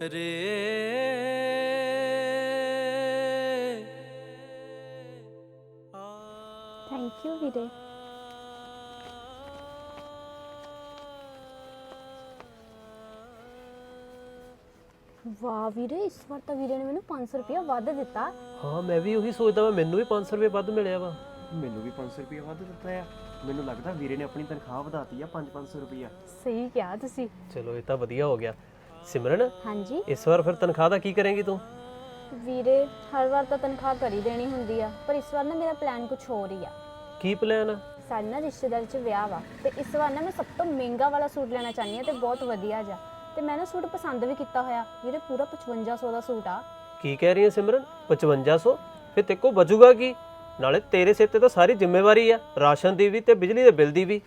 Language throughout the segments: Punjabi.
ਰੇ। ਥੈਂਕ ਯੂ ਵੀਰੇ ਵਾਹ ਵੀਰੇ ਇਸ ਵਾਰ ਤਾਂ ਵੀਰੇ ਨੇ ਮੈਨੂੰ 500 ਰੁਪਇਆ ਵੱਧ ਦਿੱਤਾ। ਹਾਂ ਮੈਂ ਵੀ ਉਹੀ ਸੋਚਦਾ ਮੈਂ ਮੈਨੂੰ ਵੀ 500 ਰੁਪਏ ਵੱਧ ਮਿਲਿਆ ਵਾ। ਮੈਨੂੰ ਵੀ 500 ਰੁਪਏ ਵੱਧ ਦਿੱਤਾ ਆ। ਮੈਨੂੰ ਲੱਗਦਾ ਵੀਰੇ ਨੇ ਆਪਣੀ ਤਨਖਾਹ ਵਧਾਤੀ ਆ 5-500 ਰੁਪਇਆ। ਸਹੀ ਕਿਹਾ ਤੁਸੀਂ। ਚਲੋ ਇਹ ਤਾਂ ਵਧੀਆ ਹੋ ਗਿਆ। ਸਿਮਰਨ ਹਾਂਜੀ। ਇਸ ਵਾਰ ਫਿਰ ਤਨਖਾਹ ਦਾ ਕੀ ਕਰੇਂਗੀ ਤੂੰ? ਵੀਰੇ ਹਰ ਵਾਰ ਤਾਂ ਤਨਖਾਹ ਕਰੀ ਦੇਣੀ ਹੁੰਦੀ ਆ ਪਰ ਇਸ ਵਾਰ ਨਾ ਮੇਰਾ ਪਲਾਨ ਕੁਝ ਹੋਰ ਹੀ ਆ। ਕੀ ਪਲਾਨ ਆ ਸਾਡੇ ਨਾ ਰਿਸ਼ਤੇਦਾਰ ਚ ਵਿਆਹ ਵਾ ਤੇ ਇਸ ਵਾਰ ਨਾ ਮੈਂ ਸਭ ਤੋਂ ਮਹਿੰਗਾ ਵਾਲਾ ਸੂਟ ਲੈਣਾ ਚਾਹੁੰਦੀ ਆ ਤੇ ਬਹੁਤ ਵਧੀਆ ਜਾ ਤੇ ਮੈਂ ਨਾ ਸੂਟ ਪਸੰਦ ਵੀ ਕੀਤਾ ਹੋਇਆ ਵੀਰੇ ਪੂਰਾ 5500 ਦਾ ਸੂਟ ਆ। ਕੀ ਕਹਿ ਰਹੀ ਹੈ ਸਿਮਰਨ? 5500 ਫਿਰ ਤੇ ਕੋ ਬਚੂਗਾ ਕੀ? ਨਾਲੇ ਤੇਰੇ ਸਿਰ ਤੇ ਤਾਂ ਸਾਰੀ ਜ਼ਿੰਮੇਵਾਰੀ ਆ ਰਾਸ਼ਨ ਦੀ ਵੀ ਤੇ ਬਿਜਲੀ ਦੇ ਬਿੱਲ ਦੀ ਵੀ।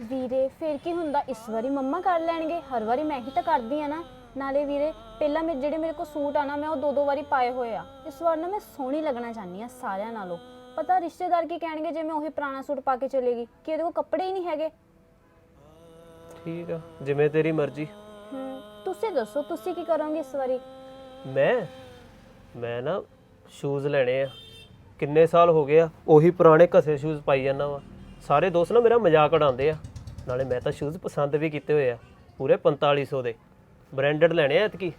ਵੀਰੇ ਫੇਰ ਕੀ ਹੁੰਦਾ? ਇਸ ਵਾਰੀ ਮੰਮਾ ਕਰ ਲੈਣਗੇ। ਹਰ ਵਾਰੀ ਮੈਂ ਹੀ ਤਾਂ ਕਰਦੀ ਆ ਨਾ। ਨਾਲੇ ਵੀਰੇ ਪਹਿਲਾਂ ਮੇਰੇ ਜਿਹੜੇ ਮੇਰੇ ਕੋਲ ਸੂਟ ਆ ਨਾ ਮੈਂ ਉਹ ਦੋ ਦੋ ਵਾਰੀ ਪਾਏ ਹੋਏ ਆ। ਇਸ ਵਾਰ ਨਾ ਮੈਂ ਸੋਹਣੀ ਲੱਗਣਾ ਚਾਹੁੰਦੀ ਆ ਸਾਰਿਆਂ ਨਾਲੋਂ। ਪਤਾ ਰਿਸ਼ਤੇਦਾਰ ਕੀ ਕਹਿਣਗੇ ਜੇ ਮੈਂ ਉਹੀ ਪੁਰਾਣਾ ਸੂਟ ਪਾ ਕੇ ਚਲੇਗੀ ਕਿ ਇਹਦੇ ਕੋਲ ਕੱਪੜੇ ਹੀ ਨਹੀਂ ਹੈਗੇ? ਠੀਕ ਆ ਜਿਵੇਂ ਤੇਰੀ ਮਰਜ਼ੀ। ਹੂੰ ਤੁਸੀਂ ਦੱਸੋ ਤੁਸੀਂ ਕੀ ਕਰੋਗੇ ਇਸ ਵਾਰੀ? ਮੈਂ? ਮੈਂ ਨਾ ਸ਼ੂਜ਼ ਲੈਣੇ ਆ। ਕਿੰਨੇ ਸਾਲ ਹੋ ਗਏ ਆ ਉਹੀ ਪੁਰਾਣੇ ਘਸੇ ਸ਼ੂਜ਼ ਪਾਈ ਜਾਂਦਾ ਵਾ। ਸਾਰੇ ਦੋਸਤ ਨਾ ਮੇਰਾ ਮਜ਼ਾਕ ਉਡਾਉਂਦੇ ਆ। ਨਾਲੇ ਮੈਂ ਤਾਂ ਸ਼ੂਜ਼ ਪਸੰਦ ਵੀ ਕੀਤੇ ਹੋਏ ਆ। ਪੂਰੇ 4500 ਦੇ। ਬ੍ਰਾਂਡਡ ਲੈਣੇ ਆ ਐਤਕੀ?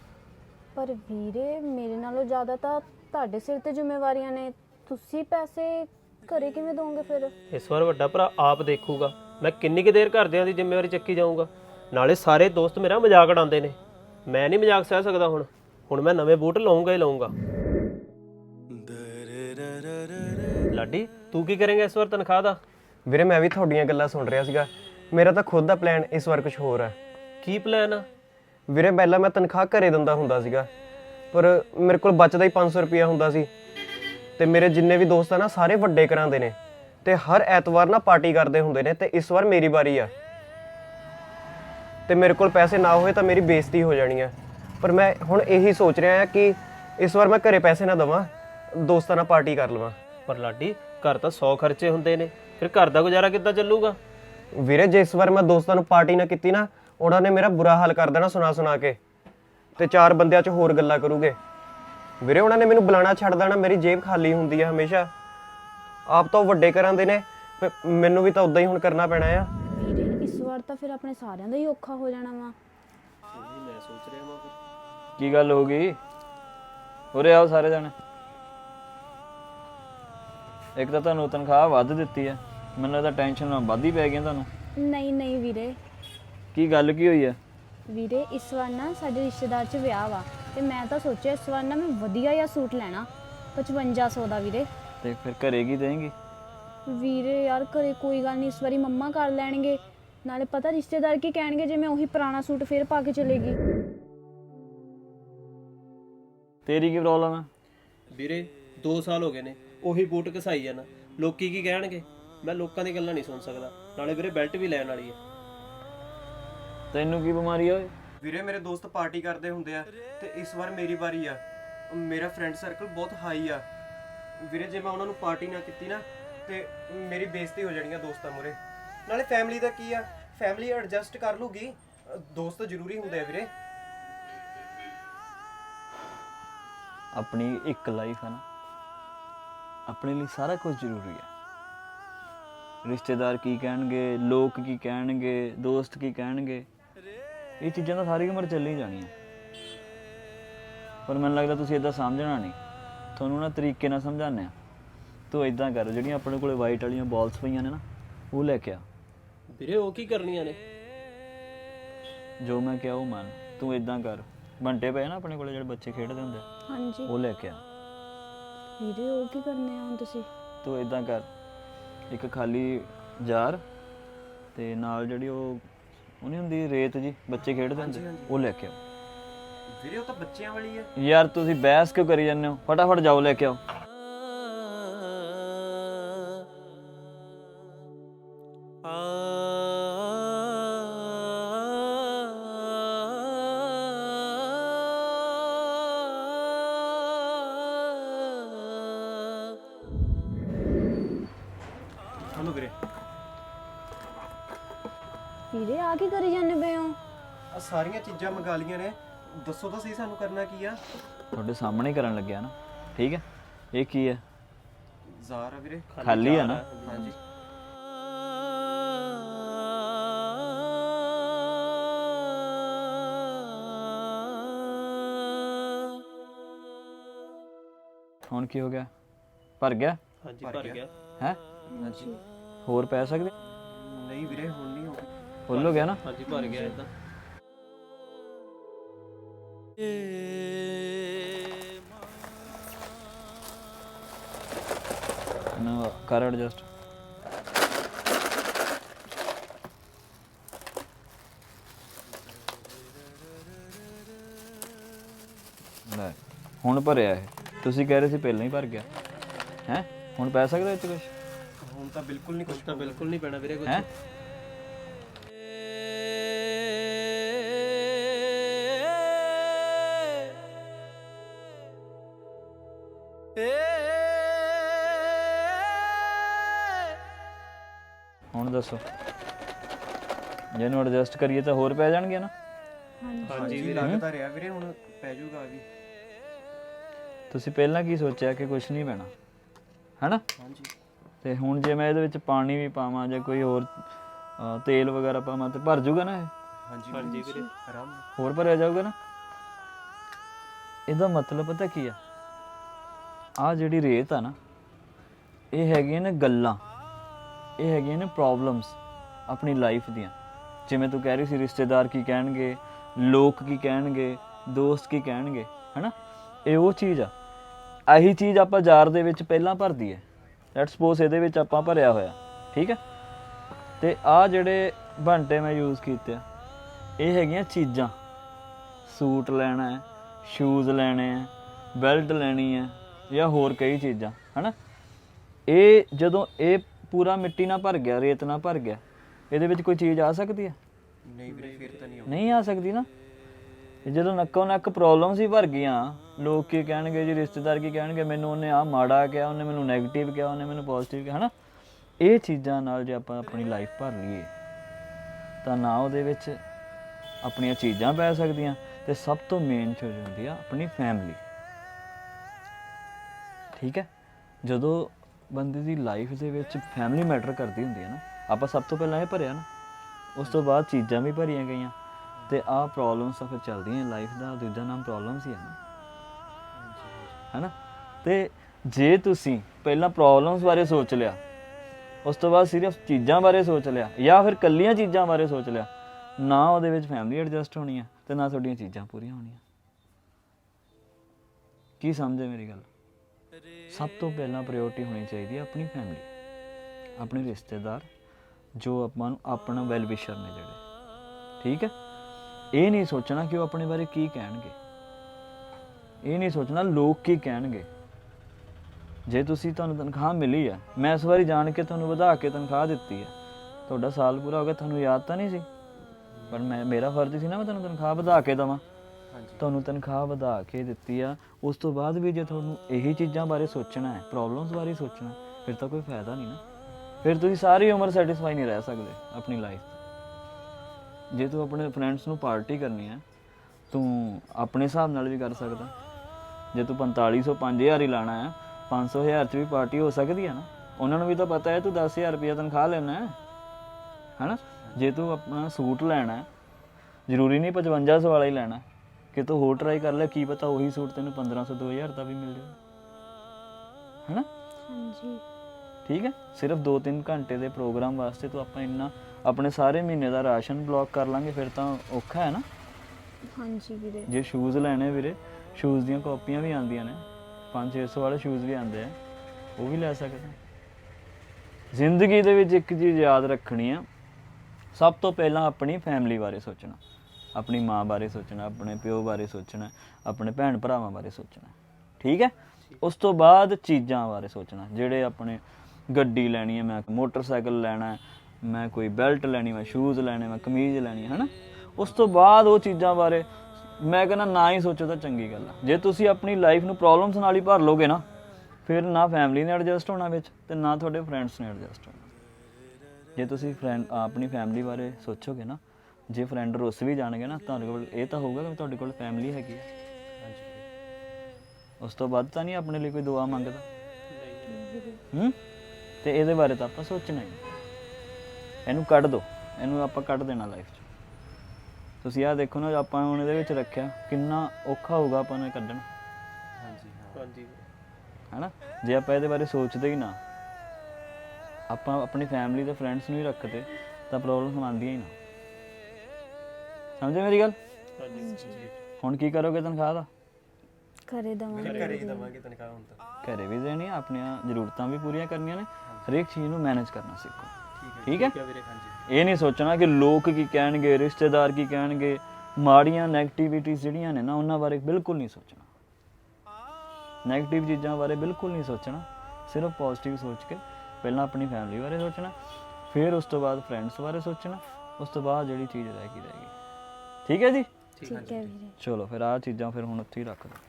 ਪਰ ਵੀਰੇ ਮੇਰੇ ਨਾਲੋਂ ਜ਼ਿਆਦਾ ਤਾਂ ਤੁਹਾਡੇ ਸਿਰ ਤੇ ਜ਼ਿੰਮੇਵਾਰੀਆਂ ਨੇ। ਤੁਸੀਂ ਪੈਸੇ ਘਰੇ ਕਿਵੇਂ ਦੋਗੇ ਫਿਰ? ਇਸ ਵਾਰ ਵੱਡਾ ਭਰਾ ਆਪ ਦੇਖੂਗਾ। ਮੈਂ ਕਿੰਨੀ ਕੁ ਦੇਰ ਘਰਦਿਆਂ ਦੀ ਜ਼ਿੰਮੇਵਾਰੀ ਚੱਕੀ ਜਾਊਂਗਾ। ਨਾਲੇ ਸਾਰੇ ਦੋਸਤ ਮੇਰਾ ਮਜ਼ਾਕ ਉਡਾਉਂਦੇ ਨੇ। ਮੈਂ ਨਹੀਂ ਮਜ਼ਾਕ ਸਹਿ ਸਕਦਾ ਹੁਣ। ਹੁਣ ਮੈਂ ਨਵੇਂ ਬੂਟ ਲਵਾਂਗਾ ਹੀ ਲਵਾਂਗਾ ਲਾਡੀ ਤੂੰ ਕੀ ਕਰੇਂਗਾ ਇਸ ਵਾਰ ਤਨਖਾਹ ਦਾ? ਵੀਰੇ ਮੈਂ ਵੀ ਤੁਹਾਡੀਆਂ ਗੱਲਾਂ ਸੁਣ ਰਿਹਾ ਸੀਗਾ। ਮੇਰਾ ਤਾਂ ਖੁਦ ਦਾ ਪਲਾਨ ਇਸ ਵਾਰ ਕੁਝ ਹੋਰ ਹੈ। ਕੀ ਪਲਾਨ ਆ? ਵੀਰੇ ਪਹਿਲਾਂ ਮੈਂ ਤਨਖਾਹ ਘਰੇ ਦਿੰਦਾ ਹੁੰਦਾ ਸੀਗਾ ਪਰ ਮੇਰੇ ਕੋਲ ਬਚਦਾ ਹੀ 500 ਰੁਪਇਆ ਹੁੰਦਾ ਸੀ। ਤੇ ਮੇਰੇ ਜਿੰਨੇ ਵੀ ਦੋਸਤ ਆ ਨਾ ਸਾਰੇ ਵੱਡੇ ਕਰਾਂਦੇ ਨੇ। ਤੇ ਹਰ ਐਤਵਾਰ ਨਾ ਪਾਰਟੀ ਕਰਦੇ ਹੁੰਦੇ ਨੇ ਤੇ ਇਸ ਵਾਰ ਮੇਰੀ ਵਾਰੀ ਆ। ਤੇ ਮੇਰੇ ਕੋਲ ਪੈਸੇ ਨਾ ਹੋਏ ਤਾਂ ਮੇਰੀ ਬੇਇੱਜ਼ਤੀ ਹੋ ਜਾਣੀ ਆ। ਪਰ ਮੈਂ ਹੁਣ ਇਹੀ ਸੋਚ ਰਿਹਾ ਆ ਕਿ ਇਸ ਵਾਰ ਮੈਂ ਘਰੇ ਪੈਸੇ ਨਾ ਦਵਾਂ ਦੋਸਤਾਂ ਨਾਲ ਪਾਰਟੀ ਕਰ ਲਵਾਂ। ਪਰ ਲਾਡੀ ਘਰ ਤਾਂ 100 ਖਰਚੇ ਹੁੰਦੇ ਨੇ। ਫਿਰ ਘਰ ਦਾ ਗੁਜ਼ਾਰਾ ਕਿੱਦਾਂ ਚੱਲੂਗਾ? ਵੀਰੇ ਜੇ ਇਸ ਵਾਰ ਮੈਂ ਦੋਸਤਾਂ ਨੂੰ ਪਾਰਟੀ ਨਾ ਕੀਤੀ ਨਾ ਉਹਨਾਂ ਨੇ ਮੇਰਾ ਬੁਰਾ ਹਾਲ ਕਰ ਦੇਣਾ ਸੁਣਾ ਸੁਣਾ ਕੇ ਤੇ ਚਾਰ ਬੰਦਿਆਂ 'ਚ ਹੋਰ ਗੱਲਾਂ ਕਰੂਗੇ। ਵੀਰੇ ਉਹਨਾਂ ਨੇ ਮੈਨੂੰ ਬੁਲਾਣਾ ਛੱਡ ਦੇਣਾ ਮੇਰੀ ਜੇਬ ਖਾਲੀ ਹੁੰਦੀ ਆ ਹਮੇਸ਼ਾ। ਆਪ ਤਾਂ ਉਹ ਵੱਡੇ ਕਰਾਂਦੇ ਨੇ ਪਰ ਮੈਨੂੰ ਵੀ ਤਾਂ ਉਦਾਂ ਹੀ ਹੁਣ ਕਰਨਾ ਪੈਣਾ ਆ। ਵੀਰੇ ਇਸ ਵਾਰ ਤਾਂ ਫਿਰ ਆਪਣੇ ਸਾਰਿਆਂ ਦਾ ਹੀ ਔਖਾ ਹੋ ਜਾਣਾ ਵਾ। ਮੈਂ ਸੋਚ ਰਿਹਾ ਹਾਂ ਕੀ ਗੱਲ ਹੋ ਗਈ? ਉਰੇ ਆਓ ਸਾਰੇ ਜਣੇ। ਇੱਕ ਤਾਂ ਤੁਹਾਨੂੰ ਤਨਖਾਹ ਵੱਧ ਦਿੱਤੀ ਹੈ। ਮੈਨੂੰ ਲੱਗਦਾ ਟੈਨਸ਼ਨ ਨਾਲ ਵੱਧ ਹੀ ਪੈ ਗਈ ਤੁਹਾਨੂੰ। ਨਹੀਂ ਨਹੀਂ ਵੀਰੇ। ਕੀ ਗੱਲ ਕੀ ਹੋਈ ਹੈ? ਵੀਰੇ ਇਸ ਵਾਰ ਨਾ ਸਾਡੇ ਰਿਸ਼ਤੇਦਾਰ 'ਚ ਵਿਆਹ ਵਾ ਤੇ ਮੈਂ ਤਾਂ ਸੋਚਿਆ ਇਸ ਵਾਰ ਨਾ ਮੈਂ ਵਧੀਆ ਜਿਹਾ ਸੂਟ ਲੈਣਾ 5500 ਦਾ ਵੀਰੇ। ਤੇ ਫਿਰ ਘਰੇ ਕੀ ਦੇਂਗੀ ਵੀਰੇ ਯਾਰ ਘਰੇ ਕੋਈ ਗੱਲ ਨਹੀਂ ਇਸ ਵਾਰੀ ਮੰਮਾ ਕਰ ਲੈਣਗੇ। ਨਾਲੇ ਪਤਾ ਰਿਸ਼ਤੇਦਾਰ ਕੀ ਕਹਿਣਗੇ ਜੇ ਮੈਂ ਉਹੀ ਪੁਰਾਣਾ ਸੂਟ ਫੇਰ ਪਾ ਕੇ ਚਲੇਗੀ ਤੇਰੀ ਕੀ ਪ੍ਰੋਬਲਮ ਹੈ ਵੀਰੇ 2 ਸਾਲ ਹੋ ਗਏ ਨੇ। ਉਹੀ ਬੂਟ ਘਸਾਈ ਜਾਣਾ। ਲੋਕੀ ਕੀ ਕਹਿਣਗੇ? ਮੈਂ ਲੋਕਾਂ ਦੀ ਗੱਲਾਂ ਨਹੀਂ ਸੁਣ ਸਕਦਾ। ਨਾਲੇ ਵੀਰੇ ਬੈਲਟ ਵੀ ਲੈਣ ਵਾਲੀ ਹੈ ਤੈਨੂੰ ਕੀ ਬਿਮਾਰੀ ਆ ਓਏ? ਵੀਰੇ ਮੇਰੇ ਦੋਸਤ ਪਾਰਟੀ ਕਰਦੇ ਹੁੰਦੇ ਆ ਤੇ ਇਸ ਵਾਰ ਮੇਰੀ ਵਾਰੀ ਆ। ਮੇਰਾ ਫਰੈਂਡ ਸਰਕਲ ਬਹੁਤ ਹਾਈ ਆ। ਵੀਰੇ ਜੇ ਮੈਂ ਉਹਨਾਂ ਨੂੰ ਪਾਰਟੀ ਨਾ ਕੀਤੀ ਨਾ ਤੇ ਮੇਰੀ ਬੇਇੱਜ਼ਤੀ ਹੋ ਜਾਣੀ ਆ ਦੋਸਤਾਂ ਮੂਰੇ ਨਾਲੇ ਫੈਮਿਲੀ ਦਾ ਕੀ ਆ? ਫੈਮਿਲੀ ਐਡਜਸਟ ਕਰ ਲੂਗੀ। ਦੋਸਤ ਜ਼ਰੂਰੀ ਹੁੰਦੇ ਆ ਵੀਰੇ। ਆਪਣੀ ਇੱਕ ਲਾਈਫ ਹੈ ਨਾ। ਆਪਣੇ ਲਈ ਸਾਰਾ ਕੁਝ ਜ਼ਰੂਰੀ ਹੈ। ਰਿਸ਼ਤੇਦਾਰ ਕੀ ਕਹਿਣਗੇ ਲੋਕ ਕੀ ਕਹਿਣਗੇ ਦੋਸਤ ਕੀ ਕਹਿਣਗੇ ਇਹ ਚੀਜ਼ਾਂ ਤਾਂ ਸਾਰੀ ਉਮਰ ਚੱਲੀ ਜਾਣੀਆਂ। ਪਰ ਮੈਨੂੰ ਲੱਗਦਾ ਤੁਸੀਂ ਇਦਾਂ ਸਮਝਣਾ ਨਹੀਂ। ਤੁਹਾਨੂੰ ਨਾ ਤਰੀਕੇ ਨਾਲ ਸਮਝਾਉਂਦੇ ਆ ਤੂੰ ਇਦਾਂ ਕਰ ਜਿਹੜੀਆਂ ਆਪਣੇ ਕੋਲੇ ਵਾਈਟ ਵਾਲੀਆਂ ਬਾਲਸ ਪਈਆਂ ਨੇ ਨਾ ਉਹ ਲੈ ਕੇ ਆ। ਵੀਰੇ ਉਹ ਕੀ ਕਰਨੀਆਂ ਨੇ? ਜੋ ਮੈਂ ਕਿਹਾ ਉਹ ਮੰਨ। ਤੂੰ ਇਦਾਂ ਕਰ। ਬੰਟੇ ਪਏ ਨਾ ਆਪਣੇ ਕੋਲੇ ਜਿਹੜੇ ਬੱਚੇ ਖੇਡਦੇ ਹੁੰਦੇ। ਹਾਂਜੀ। ਉਹ ਲੈ ਕੇ ਆ। ਵੀਰੇ ਉਹ ਕੀ ਕਰਨੇ ਆ ਹੁਣ ਤੁਸੀਂ? ਤੂੰ ਇਦਾਂ ਕਰ ਇੱਕ ਖਾਲੀ ਜਾਰ ਤੇ ਨਾਲ ਜਿਹੜੀ ਉਹ ਉਹ ਨਹੀਂ ਹੁੰਦੀ ਰੇਤ ਜੀ ਬੱਚੇ ਖੇਡਦੇ ਹੁੰਦੇ ਉਹ ਲੈ ਕੇ ਆਓ। ਵੀਰੇ ਉਹ ਤਾਂ ਬੱਚਿਆਂ ਵਾਲੀ ਆ। ਯਾਰ ਤੁਸੀਂ ਬਹਿਸ ਕਿਉਂ ਕਰੀ ਜਾਂਦੇ ਹੋ? ਫਟਾਫਟ ਜਾਓ ਲੈ ਕੇ ਆਓ। ਹਲੋ ਵੀਰੇ ਆ ਕੀ ਕਰੀ ਜਾਂਦੇ ਪਏ ਹੋ? ਆ ਸਾਰੀਆਂ ਚੀਜ਼ਾਂ ਮੰਗਾ ਲੀਆਂ ਨੇ। ਦੱਸੋ ਤਾਂ ਸਹੀ ਸਾਨੂੰ ਕਰਨਾ ਕੀ ਆ? ਤੁਹਾਡੇ ਸਾਹਮਣੇ ਹੀ ਕਰਨ ਲੱਗਿਆ ਨਾ। ਠੀਕ ਹੈ? ਇਹ ਕੀ ਹੈ? ਜ਼ਾਰ ਆ ਵੀਰੇ। ਖਾਲੀ ਆ ਨਾ। ਹਾਂਜੀ। ਹੁਣ ਕੀ ਹੋ ਗਿਆ? ਭਰ ਗਿਆ? ਹਾਂਜੀ ਭਰ ਗਿਆ। ਹੈ? ਹਾਂਜੀ। ਹੋਰ ਪੈ ਸਕਦੇ? ਨਹੀਂ ਵੀਰੇ ਹੁਣ ਨਹੀਂ ਹੋਗਾ ਫੁੱਲ ਹੋ ਗਿਆ ਨਾ? ਹਾਂਜੀ ਭਰ ਗਿਆ ਇਦਾਂ ਨਾ ਕਰ ਐਡਜਸਟ ਲੈ ਹੁਣ ਭਰਿਆ ਇਹ। ਤੁਸੀਂ ਕਹਿ ਰਹੇ ਸੀ ਪਹਿਲਾਂ ਹੀ ਭਰ ਗਿਆ। ਹੈ? ਹੁਣ ਪੈ ਸਕਦਾ ਇਹ ਚ ਕੁਝ ਹੁਣ ਤਾਂ ਬਿਲਕੁਲ ਨਹੀਂ ਕੁਝ ਤਾਂ ਬਿਲਕੁਲ ਨਹੀਂ ਪੈਣਾ ਵੀਰੇ ਕੁਝ ਹੈ? ਹੁਣ ਦੱਸੋ। ਜੇ ਇਹਨੂੰ ਐਡਜਸਟ ਕਰੀਏ ਤਾਂ ਹੋਰ ਪੈ ਜਾਣਗੇ ਨਾ? ਹਾਂਜੀ ਵੀਰੇ ਲੱਗਦਾ ਰਿਹਾ ਵੀਰੇ ਹੁਣ ਪੈ ਜਾਊਗਾ ਵੀ। ਤੁਸੀਂ ਪਹਿਲਾਂ ਕੀ ਸੋਚਿਆ ਕਿ ਕੁਝ ਨਹੀਂ ਪੈਣਾ? ਹੈਨਾ? ਹਾਂਜੀ। ਤੇ ਹੁਣ ਜੇ ਮੈਂ ਇਹਦੇ ਵਿੱਚ ਪਾਣੀ ਵੀ ਪਾਵਾਂ ਜਾਂ ਕੋਈ ਹੋਰ ਅ, ਤੇਲ ਵਗੈਰਾ ਪਾਵਾਂ ਤੇ ਭਰ ਜਾਊਗਾ ਨਾ ਇਹ? ਹਾਂਜੀ ਹਾਂਜੀ ਵੀਰੇ ਆਰਾਮ ਨਾਲ। ਹੋਰ ਭਰਿਆ ਜਾਊਗਾ ਨਾ? ਇਹਦਾ ਮਤਲਬ ਪਤਾ ਕੀ ਆ? ਆ ਜਿਹੜੀ ਰੇਤ ਆ ਨਾ ਇਹ ਹੈਗੀਆਂ ਨੇ ਗੱਲਾਂ। ਇਹ ਹੈਗੀਆਂ ਨੇ ਪ੍ਰੋਬਲਮਸ ਆਪਣੀ ਲਾਈਫ ਦੀਆਂ। ਜਿਵੇਂ ਤੂੰ ਕਹਿ ਰਹੀ ਸੀ, ਰਿਸ਼ਤੇਦਾਰ ਕੀ ਕਹਿਣਗੇ, ਲੋਕ ਕੀ ਕਹਿਣਗੇ, ਦੋਸਤ ਕੀ ਕਹਿਣਗੇ, ਹਨਾ? ਇਹ ਉਹ ਚੀਜ਼ ਆ। ਆਹੀ ਚੀਜ਼ ਆਪਾਂ ਜਾਰ ਦੇ ਵਿੱਚ ਪਹਿਲਾਂ ਭਰਦੀ ਹੈ। ਲੈਟਸ ਸਪੋਜ਼ ਇਹਦੇ ਵਿੱਚ ਆਪਾਂ ਭਰਿਆ ਹੋਇਆ। ਠੀਕ ਹੈ? ਤੇ ਆ ਜਿਹੜੇ ਬੰਟੇ ਮੈਂ ਯੂਜ਼ ਕੀਤੇ ਆ, ਇਹ ਹੈਗੀਆਂ ਚੀਜ਼ਾਂ। ਸੂਟ ਲੈਣਾ ਹੈ ਸ਼ੂਜ਼ ਲੈਣੇ ਹੈ ਬੈਲਟ ਲੈਣੀ ਹੈ, ਜਾਂ ਹੋਰ ਕਈ ਚੀਜ਼ਾਂ, ਹਨਾ? ਇਹ ਜਦੋਂ ਇਹ ਪੂਰਾ ਮਿੱਟੀ ਨਾਲ ਭਰ ਗਿਆ ਰੇਤ ਨਾਲ ਭਰ ਗਿਆ। ਇਹਦੇ ਵਿੱਚ ਕੋਈ ਚੀਜ਼ ਆ ਸਕਦੀ ਹੈ? ਨਹੀਂ ਵੀਰੇ ਫਿਰ ਤਾਂ ਨਹੀਂ ਨਹੀਂ ਆ ਸਕਦੀ ਨਾ। ਤੇ ਜਦੋਂ ਨੱਕੋ ਨੱਕ ਪ੍ਰੋਬਲਮਸ ਹੀ ਭਰ ਗਈਆਂ। ਲੋਕ ਕੀ ਕਹਿਣਗੇ ਜੀ ਰਿਸ਼ਤੇਦਾਰ ਕੀ ਕਹਿਣਗੇ? ਮੈਨੂੰ ਉਹਨੇ ਆ ਮਾੜਾ ਕਿਹਾ ਉਹਨੇ ਮੈਨੂੰ 네ਗੇਟਿਵ ਕਿਹਾ ਉਹਨੇ ਮੈਨੂੰ ਪੋਜ਼ਿਟਿਵ ਕਿਹਾ ਹਨਾ? ਇਹ ਚੀਜ਼ਾਂ ਨਾਲ ਜੇ ਆਪਾਂ ਆਪਣੀ ਲਾਈਫ ਭਰ ਲਈਏ ਤਾਂ ਨਾ ਉਹਦੇ ਵਿੱਚ ਆਪਣੀਆਂ ਚੀਜ਼ਾਂ ਪੈ ਸਕਦੀਆਂ। ਤੇ ਸਭ ਤੋਂ ਮੇਨ ਚੀਜ਼ ਹੁੰਦੀ ਆ ਆਪਣੀ ਫੈਮਿਲੀ ਠੀਕ ਹੈ? ਜਦੋਂ ਬੰਦੇ ਦੀ ਲਾਈਫ ਦੇ ਵਿੱਚ ਫੈਮਿਲੀ ਮੈਟਰ ਕਰਦੀ ਹੁੰਦੀ ਹੈ ਨਾ। ਆਪਾਂ ਸਭ ਤੋਂ ਪਹਿਲਾਂ ਇਹ ਭਰਿਆ ਨਾ। ਉਸ ਤੋਂ ਬਾਅਦ ਚੀਜ਼ਾਂ ਵੀ ਭਰੀਆਂ ਗਈਆਂ। ਤੇ ਆਹ ਪ੍ਰੋਬਲਮਸ ਫਿਰ ਚੱਲਦੀਆਂ ਲਾਈਫ ਦਾ, ਦੂਜਾ ਨਾਮ ਪ੍ਰੋਬਲਮਸ ਹੀ ਹੈ ਨਾ। ਹੈਨਾ? ਤੇ ਜੇ ਤੁਸੀਂ ਪਹਿਲਾਂ ਪ੍ਰੋਬਲਮਸ ਬਾਰੇ ਸੋਚ ਲਿਆ, ਉਸ ਤੋਂ ਬਾਅਦ ਸਿਰਫ ਚੀਜ਼ਾਂ ਬਾਰੇ ਸੋਚ ਲਿਆ, ਜਾਂ ਫਿਰ ਕੱਲੀਆਂ ਚੀਜ਼ਾਂ ਬਾਰੇ ਸੋਚ ਲਿਆ, ਨਾ ਉਹਦੇ ਵਿੱਚ ਫੈਮਿਲੀ ਐਡਜਸਟ ਹੋਣੀ ਹੈ ਤੇ ਨਾ ਤੁਹਾਡੀਆਂ ਚੀਜ਼ਾਂ ਪੂਰੀਆਂ ਹੋਣੀਆਂ। ਕੀ ਸਮਝੇ ਮੇਰੀ ਗੱਲ? ਸਭ ਤੋਂ ਪਹਿਲਾਂ ਪ੍ਰਾਇੋਰਟੀ ਹੋਣੀ ਚਾਹੀਦੀ ਹੈ ਆਪਣੀ ਫੈਮਿਲੀ ਆਪਣੇ ਰਿਸ਼ਤੇਦਾਰ, ਜੋ ਆਪਾਂ ਨੂੰ ਆਪਣਾ ਵੈਲ ਵਿਸ਼ਰ ਨੇ ਜਿਹੜੇ। ਠੀਕ ਹੈ? ਇਹ ਨਹੀਂ ਸੋਚਣਾ ਕਿ ਉਹ ਆਪਣੇ ਬਾਰੇ ਕੀ ਕਹਿਣਗੇ। ਇਹ ਨਹੀਂ ਸੋਚਣਾ ਲੋਕ ਕੀ ਕਹਿਣਗੇ। ਜੇ ਤੁਸੀਂ ਤੁਹਾਨੂੰ ਤਨਖਾਹ ਮਿਲੀ ਆ ਮੈਂ ਇਸ ਵਾਰੀ ਜਾਣ ਕੇ ਤੁਹਾਨੂੰ ਵਧਾ ਕੇ ਤਨਖਾਹ ਦਿੱਤੀ ਹੈ। ਤੁਹਾਡਾ ਸਾਲ ਪੂਰਾ ਹੋ ਗਿਆ, ਤੁਹਾਨੂੰ ਯਾਦ ਤਾਂ ਨਹੀਂ ਸੀ? ਪਰ ਮੈਂ, ਮੇਰਾ ਫਰਜ਼ ਸੀ ਨਾ ਮੈਂ ਤੁਹਾਨੂੰ ਤਨਖਾਹ ਵਧਾ ਕੇ ਦਵਾਂ। ਤੁਹਾਨੂੰ ਤਨਖਾਹ ਵਧਾ ਕੇ ਦਿੱਤੀ ਆ। ਉਸ ਤੋਂ ਬਾਅਦ ਵੀ ਜੇ ਤੁਹਾਨੂੰ ਇਹੀ ਚੀਜ਼ਾਂ ਬਾਰੇ ਸੋਚਣਾ ਹੈ ਪ੍ਰੋਬਲਮਸ ਬਾਰੇ ਸੋਚਣਾ, ਫਿਰ ਤਾਂ ਕੋਈ ਫਾਇਦਾ ਨਹੀਂ ਨਾ। ਫਿਰ ਤੁਸੀਂ ਸਾਰੀ ਉਮਰ ਸੈਟੀਸਫਾਈ ਨਹੀਂ ਰਹਿ ਸਕਦੇ ਆਪਣੀ ਲਾਈਫ ਜੇ ਤੂੰ ਆਪਣੇ ਫਰੈਂਡਸ ਨੂੰ ਪਾਰਟੀ ਕਰਨੀ ਹੈ, ਤੂੰ ਆਪਣੇ ਹਿਸਾਬ ਨਾਲ ਵੀ ਕਰ ਸਕਦਾ। ਜੇ ਤੂੰ 4500 5000 ਹੀ ਲਾਣਾ ਹੈ 500000 ਚ ਵੀ ਪਾਰਟੀ ਹੋ ਸਕਦੀ ਹੈ ਨਾ। ਉਹਨਾਂ ਨੂੰ ਵੀ ਤਾਂ ਪਤਾ ਹੈ ਤੂੰ 10000 ਰੁਪਏ ਤਨਖਾਹ ਲੈਣਾ ਹੈ। ਹੈਨਾ? ਜੇ ਤੂੰ ਆਪਣਾ ਸੂਟ ਲੈਣਾ ਜ਼ਰੂਰੀ ਨਹੀਂ 5500 ਵਾਲਾ ਹੀ ਲੈਣਾ। ਕਿ ਤੂੰ ਹੋਰ ਟਰਾਈ ਕਰ ਲੈ ਕੀ ਪਤਾ ਉਹੀ ਸੂਟ ਤੈਨੂੰ 1500 2000 ਦਾ ਵੀ ਮਿਲ ਜਾਵੇ। ਹੈਨਾ? ਹਾਂਜੀ। ਠੀਕ ਹੈ? ਸਿਰਫ 2-3 ਘੰਟੇ ਦੇ ਪ੍ਰੋਗਰਾਮ ਵਾਸਤੇ ਤੂੰ ਆਪਾਂ ਇੰਨਾ ਆਪਣੇ ਸਾਰੇ ਮਹੀਨੇ ਦਾ ਰਾਸ਼ਨ ਬਲੌਕ ਕਰ ਲਾਂਗੇ ਫਿਰ ਤਾਂ ਔਖਾ ਹੈ ਨਾ? ਹਾਂਜੀ ਵੀਰੇ। ਜੇ ਸ਼ੂਜ਼ ਲੈਣੇ ਵੀਰੇ ਸ਼ੂਜ਼ ਦੀਆਂ ਕਾਪੀਆਂ ਵੀ ਆਉਂਦੀਆਂ ਨੇ। 5-600 ਵਾਲੇ ਸ਼ੂਜ਼ ਵੀ ਆਉਂਦੇ ਆ। ਉਹ ਵੀ ਲੈ ਸਕਦੇ। ਜ਼ਿੰਦਗੀ ਦੇ ਵਿੱਚ ਇੱਕ ਚੀਜ਼ ਯਾਦ ਰੱਖਣੀ ਆ। ਸਭ ਤੋਂ ਪਹਿਲਾਂ ਆਪਣੀ ਫੈਮਿਲੀ ਬਾਰੇ ਸੋਚਣਾ। ਆਪਣੀ ਮਾਂ ਬਾਰੇ ਸੋਚਣਾ, ਆਪਣੇ ਪਿਓ ਬਾਰੇ ਸੋਚਣਾ, ਆਪਣੇ ਭੈਣ ਭਰਾਵਾਂ ਬਾਰੇ ਸੋਚਣਾ। ਠੀਕ ਹੈ? ਉਸ ਤੋਂ ਬਾਅਦ ਚੀਜ਼ਾਂ ਬਾਰੇ ਸੋਚਣਾ। ਜਿਹੜੇ ਆਪਣੇ ਗੱਡੀ ਲੈਣੀ ਹੈ, ਮੈਂ ਮੋਟਰਸਾਈਕਲ ਲੈਣਾ ਹੈ, ਮੈਂ ਕੋਈ ਬੈਲਟ ਲੈਣੀ, ਮੈਂ ਸ਼ੂਜ਼ ਲੈਣੇ, ਮੈਂ ਕਮੀਜ਼ ਲੈਣੀ ਹੈ ਹਨਾ? ਉਸ ਤੋਂ ਬਾਅਦ ਉਹ ਚੀਜ਼ਾਂ ਬਾਰੇ ਮੈਂ ਕਹਿੰਦਾ, ਨਾ ਹੀ ਸੋਚੋ ਤਾਂ ਚੰਗੀ ਗੱਲ ਆ। ਜੇ ਤੁਸੀਂ ਆਪਣੀ ਲਾਈਫ ਨੂੰ ਪ੍ਰੋਬਲਮਸ ਨਾਲ ਹੀ ਭਰ ਲੋਗੇ ਨਾ, ਫਿਰ ਨਾ ਫੈਮਿਲੀ ਨੇ ਐਡਜਸਟ ਹੋਣਾ ਵਿੱਚ ਤੇ ਨਾ ਤੁਹਾਡੇ ਫਰੈਂਡਸ ਨੇ ਐਡਜਸਟ ਹੋਣਾ। ਜੇ ਤੁਸੀਂ ਫਰੈਂਡ ਆਪਣੀ ਫੈਮਿਲੀ ਬਾਰੇ ਸੋਚੋਗੇ ਨਾ ਜੇ ਫਰੈਂਡ ਰੁੱਸ ਵੀ ਜਾਣਗੇ ਨਾ ਤੁਹਾਡੇ ਕੋਲ ਇਹ ਤਾਂ ਹੋਊਗਾ ਕਿ ਤੁਹਾਡੇ ਕੋਲ ਫੈਮਿਲੀ ਹੈਗੀ ਹੈ ਉਸ ਤੋਂ ਬਾਅਦ ਤਾਂ ਨਹੀਂ ਆਪਣੇ ਲਈ ਕੋਈ ਦੁਆ ਮੰਗਦਾ? ਹੂੰ? ਤੇ ਇਹਦੇ ਬਾਰੇ ਤਾਂ ਆਪਾਂ ਸੋਚਣਾ ਹੀ। ਇਹਨੂੰ ਕੱਢ ਦੋ ਇਹਨੂੰ ਆਪਾਂ ਕੱਢ ਦੇਣਾ ਲਾਈਫ 'ਚ। ਤੁਸੀਂ ਆਹ ਦੇਖੋ ਨਾ ਆਪਾਂ ਹੁਣ ਇਹਦੇ ਵਿੱਚ ਰੱਖਿਆ ਕਿੰਨਾ ਔਖਾ ਹੋਊਗਾ ਆਪਾਂ ਨੂੰ ਇਹ ਕੱਢਣਾ। ਹਾਂਜੀ ਹੈਨਾ? ਜੇ ਆਪਾਂ ਇਹਦੇ ਬਾਰੇ ਸੋਚਦੇ ਹੀ ਨਾ ਆਪਾਂ ਆਪਣੀ ਫੈਮਿਲੀ ਤੇ ਫਰੈਂਡਸ ਨੂੰ ਹੀ ਰੱਖਦੇ ਤਾਂ ਪ੍ਰੋਬਲਮ ਆਉਂਦੀਆਂ ਹੀ ਨਾ। ਸਮਝੇ ਮੇਰੀ ਗੱਲ? ਹੁਣ ਕੀ ਕਰੋਗੇ ਤਨਖਾਹ ਦਾ? ਕਰੇ ਦਵਾਂ ਘਰੇ ਹੀ ਦਵਾਂਗੇ ਤਨਖਾਹ ਹੁਣ ਤਾਂ। ਘਰੇ ਵੀ ਦੇਣੀ ਆ, ਆਪਣੀਆਂ ਜ਼ਰੂਰਤਾਂ ਵੀ ਪੂਰੀਆਂ ਕਰਨੀਆਂ ਨੇ। ਹਰੇਕ ਚੀਜ਼ ਨੂੰ ਮੈਨੇਜ ਕਰਨਾ ਸਿੱਖੋ। ਠੀਕ ਹੈ ਵੀਰੇ ਹਾਂਜੀ। ਇਹ ਨਹੀਂ ਸੋਚਣਾ ਕਿ ਲੋਕ ਕੀ ਕਹਿਣਗੇ ਰਿਸ਼ਤੇਦਾਰ ਕੀ ਕਹਿਣਗੇ ਮਾੜੀਆਂ 네ਗੇਟਿਵਿਟੀਜ਼ ਜਿਹੜੀਆਂ ਨੇ ਨਾ ਉਹਨਾਂ ਬਾਰੇ ਬਿਲਕੁਲ ਨਹੀਂ ਸੋਚਣਾ। 네ਗੇਟਿਵ ਚੀਜ਼ਾਂ ਬਾਰੇ ਬਿਲਕੁਲ ਨਹੀਂ ਸੋਚਣਾ। ਸਿਰਫ ਪੋਜ਼ਿਟਿਵ ਸੋਚ ਕੇ ਪਹਿਲਾਂ ਆਪਣੀ ਫੈਮਿਲੀ ਬਾਰੇ ਸੋਚਣਾ ਫਿਰ ਉਸ ਤੋਂ ਬਾਅਦ ਫਰੈਂਡਸ ਬਾਰੇ ਸੋਚਣਾ ਉਸ ਤੋਂ ਬਾਅਦ ਜਿਹੜੀ ਚੀਜ਼ ਰਹਿ ਗਈ ਰਹਿ ਗਈ। ਠੀਕ ਹੈ ਜੀ? ਠੀਕ ਹੈ ਵੀਰੇ। ਚਲੋ ਫਿਰ ਆਹ ਚੀਜ਼ਾਂ ਫਿਰ ਹੁਣ ਉੱਥੇ ਹੀ ਰੱਖ ਦਿਓ।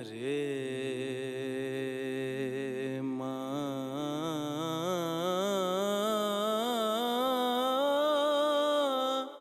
रे